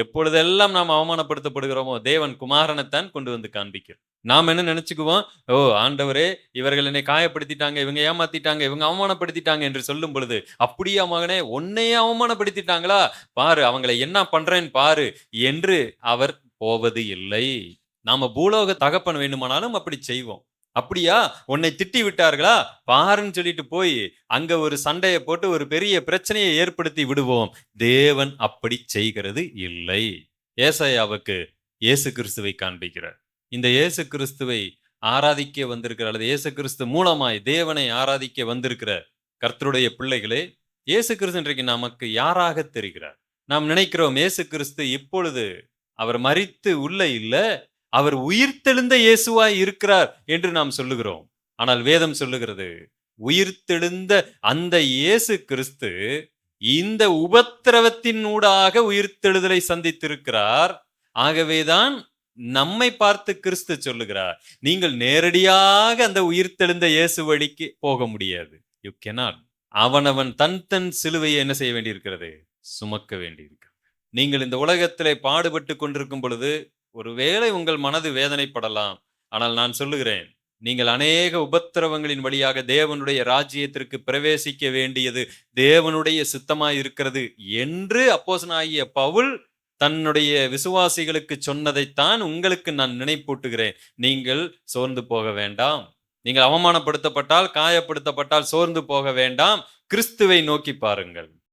எப்பொழுதெல்லாம் நாம் அவமானப்படுத்தப்படுகிறோமோ தேவன் குமாரனைத்தான் கொண்டு வந்து காண்பிக்கிறார். நாம் என்ன நினைச்சுக்குவோம்? ஓ ஆண்டவரே இவர்கள் என்னை காயப்படுத்திட்டாங்க இவங்க ஏமாத்திட்டாங்க இவங்க அவமானப்படுத்திட்டாங்க என்று சொல்லும் பொழுது அப்படியா மகனே உன்னையே அவமானப்படுத்திட்டாங்களா? பாரு அவங்களை என்ன பண்றேன்னு பாரு என்று அவர் போவது இல்லை. நாம பூலோக தகப்பன் வேண்டுமானாலும் அப்படி செய்வோம். அப்படியா? உன்னை திட்டி விட்டார்களா? பாருன்னு சொல்லிட்டு போய் அங்க ஒரு சண்டையை போட்டு ஒரு பெரிய பிரச்சனையை ஏற்படுத்தி விடுவோம். தேவன் அப்படி செய்கிறது இல்லை. ஏசாயாவுக்கு இயேசு கிறிஸ்துவை காண்பிக்கிறார். இந்த இயேசு கிறிஸ்துவை ஆராதிக்க வந்திருக்கிற அல்லது இயேசு கிறிஸ்து மூலமாய் தேவனை ஆராதிக்க வந்திருக்கிற கர்த்தருடைய பிள்ளைகளே இயேசு கிறிஸ்து இன்றைக்கு நமக்கு யாராக தெரிகிறார்? நாம் நினைக்கிறோம் இயேசு கிறிஸ்து இப்பொழுது அவர் மறித்து உள்ள இல்லை அவர் உயிர்த்தெழுந்த இயேசுவாய் இருக்கிறார் என்று நாம் சொல்லுகிறோம். ஆனால் வேதம் சொல்லுகிறது உயிர்த்தெழுந்த அந்த இயேசு கிறிஸ்து இந்த உபத்திரவத்தின் ஊடாக உயிர்த்தெழுதலை சந்தித்திருக்கிறார். ஆகவேதான் நம்மை பார்த்து கிறிஸ்து சொல்லுகிறார் நீங்கள் நேரடியாக அந்த உயிர்த்தெழுந்த இயேசு வழிக்கு போக முடியாது. யூ கெனாட் அவனவன் தன் தன் சிலுவையை என்ன செய்ய வேண்டியிருக்கிறது? சுமக்க வேண்டியிருக்கிறது. நீங்கள் இந்த உலகத்திலே பாடுபட்டு கொண்டிருக்கும் பொழுது ஒருவேளை உங்கள் மனது வேதனைப்படலாம். ஆனால் நான் சொல்லுகிறேன் நீங்கள் அநேக உபத்திரவங்களின் வழியாக தேவனுடைய ராஜ்யத்திற்கு பிரவேசிக்க வேண்டியது தேவனுடைய சித்தமாய் இருக்கிறது என்று அப்போசனாகிய பவுல் தன்னுடைய விசுவாசிகளுக்கு சொன்னதைத்தான் உங்களுக்கு நான் நினைப்பூட்டுகிறேன். நீங்கள் சோர்ந்து போக வேண்டாம். நீங்கள் அவமானப்படுத்தப்பட்டால் காயப்படுத்தப்பட்டால் சோர்ந்து போக வேண்டாம். கிறிஸ்துவை நோக்கி பாருங்கள்.